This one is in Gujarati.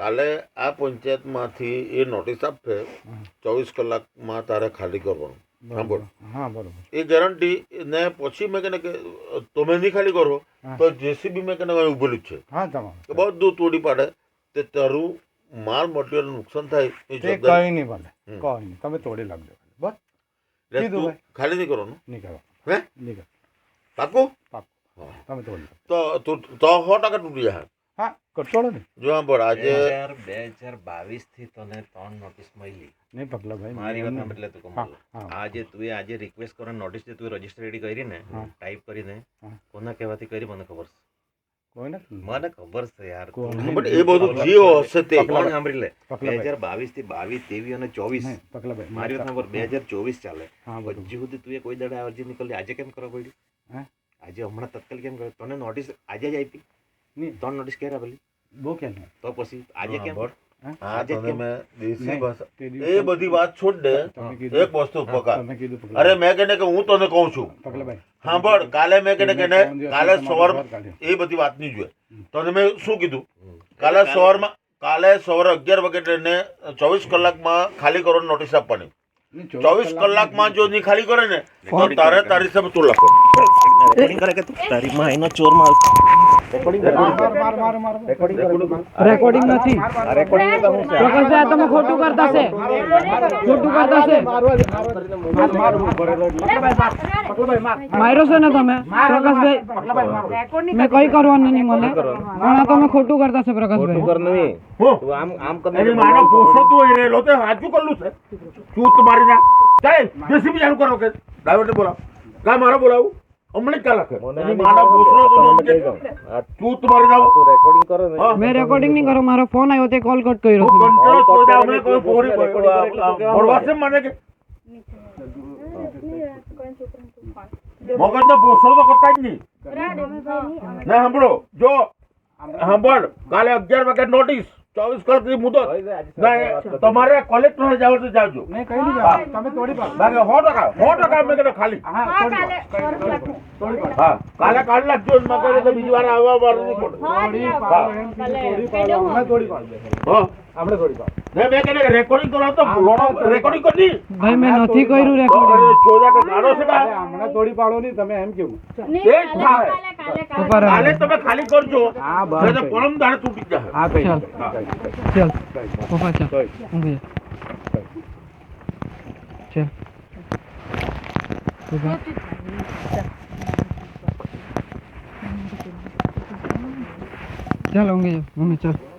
કાલે આ પંચાયતમાંથી એ નોટિસ આપે ચોવીસ કલાકમાં તારે ખાલી કરવાનું. હા બરોબર. એ ગેરંટી ને પછી મેં કહે કે તમે નહીં ખાલી કરો. તો જેસીબી મેં કને ઉભેલું છે. હા તમામ બધું તોડી પાડે તે તારું માલ મટીરિયલ નુકસાન થાય એ કઈ નહીં ભલે કઈ નહીં. તમે તોડી લાગજો બસ એટલે તું ખાલી નહીં કરવાનું? નહીં કરો હે? નહીં કરો. પાકું? પાકું. તમે તોડી તો તો સો ટકા તૂટી જાય. હા જો આજે બે હજાર બાવીસથી તને ત્રણ નોટિસ મળી. નહીં પગલાભાઈ મારી વાત એટલે તું હા, આજે તું આજે રિક્વેસ્ટ કરો નોટિસ જે તું રજીસ્ટ્રેડી કરી ને ટાઈપ કરીને કોના કહેવાથી કરી મને ખબર છે? કોઈ મને ખબર છે યાર. બટ એ બધું જે હશે તે. કોણ સાંભળી લે. બે હજાર બાવીસથી બાવીસ અને ચોવીસ. પગલાભાઈ મારી વાત બે હજાર ચોવીસ ચાલે. હજી સુધી તું એ કોઈ દાડા અરજી નીકળી આજે કેમ કરવા પડી? આજે હમણાં તત્કાલ કેમ કર્યો? તને નોટિસ આજે જ આપી. નહીં ત્રણ નોટિસ ક્યારે આપેલી બહુ કેમ તો પછી આજે કેમ? મેં એ બધી વાત છોડ દે એક વસ્તુ પકા અરે મેં કને કે હું તને કહું છું. સાંભળ કાલે મેં કને કે કાલે સવાર એ બધી વાત નહીં જોઈએ. તને મેં શું કીધું? કાલે સવારમાં કાલે સવારે અગિયાર વાગે ને ચોવીસ કલાકમાં ખાલી કરવાની નોટિસ આપવાની. ચોવીસ કલાકમાં જો નહીં ખાલી કરે ને તો તારે તારી સામે તું લખો. કરે તારી માં એનો ચોર માલ રેકોર્ડિંગ કરે માર, માર, માર, માર, માર. રેકોર્ડિંગ કરે રેકોર્ડિંગ નથી. રેકોર્ડિંગ તો હું પ્રકાશભાઈ આ તમે ખોટું કરતા છે ખોટું કરતા છે માર્યો છે ને તમે? પ્રકાશભાઈ? મેં કઈ કરવાનું નહીં મને. પણ આ તમે ખોટું કરતા છે પ્રકાશભાઈ. ખોટું નહીં. તું આમ આમ કર એની માનો પોસો તું એ રેલો તે હાચું કરલું છે. ચૂત મારી ના ચાલ જેસીબી ચાલુ કરો કે. ડ્રાઈવરને બોલાવ. કા મારો બોલાવું? હમણાં ચાલ લખે એની માનો પોસો તો આમ કે ચૂત મારી જાવ. તું રેકોર્ડિંગ કરો ને. મેં રેકોર્ડિંગ નહીં કરો મારો ફોન આવ્યો તે કોલ કટ કર્યો હું છે. કંટાળો છોડી દે, હમણાં કોઈ પોરી ભરવા છે મને કે? મગજનો બોસરો તો કરતા જ નહીં. ના સાંભળો. જો સાંભળ. કાલે અગિયાર વાગે નોટિસ ચોવીસ કલાકની મુદત. તમારે કોલેજ તમારે કલેક્ટર જાવ તો જાવજો. તમે તોડી પાડો. બાકી સો ટકા સો ટકા મેં કીધું ખાલી. હા તોડી પાડો. તોડી પાડો. હા કાલે કાઢ નાખજો બીજી વાર આવવા વાળું નહીં તોડી પાડો એમ કીધું, તોડી પાડો. અમે તોડી પાડો. હા. આપણે તોડી પાડો. ને મેં કીધું કે રેકોર્ડિંગ કરો તો લોણો રેકોર્ડિંગ કરી ભાઈ મેં નથી કર્યું રેકોર્ડિંગ અરે ચોર્યા કે ગાળો છે અરે બા? હમણાં તોડી પાડો નહીં તમે એમ કેવું કાલે તમે ખાલી કરજો. હા, બસ. તો પરમ દાડે તૂટી જાય હા કઈ ચાલ. ચાલ. પપ્પા ચાલ. ઊંઘી ચાલ. ચાલ. ઊંઘી જા મમ્મી ચાલ.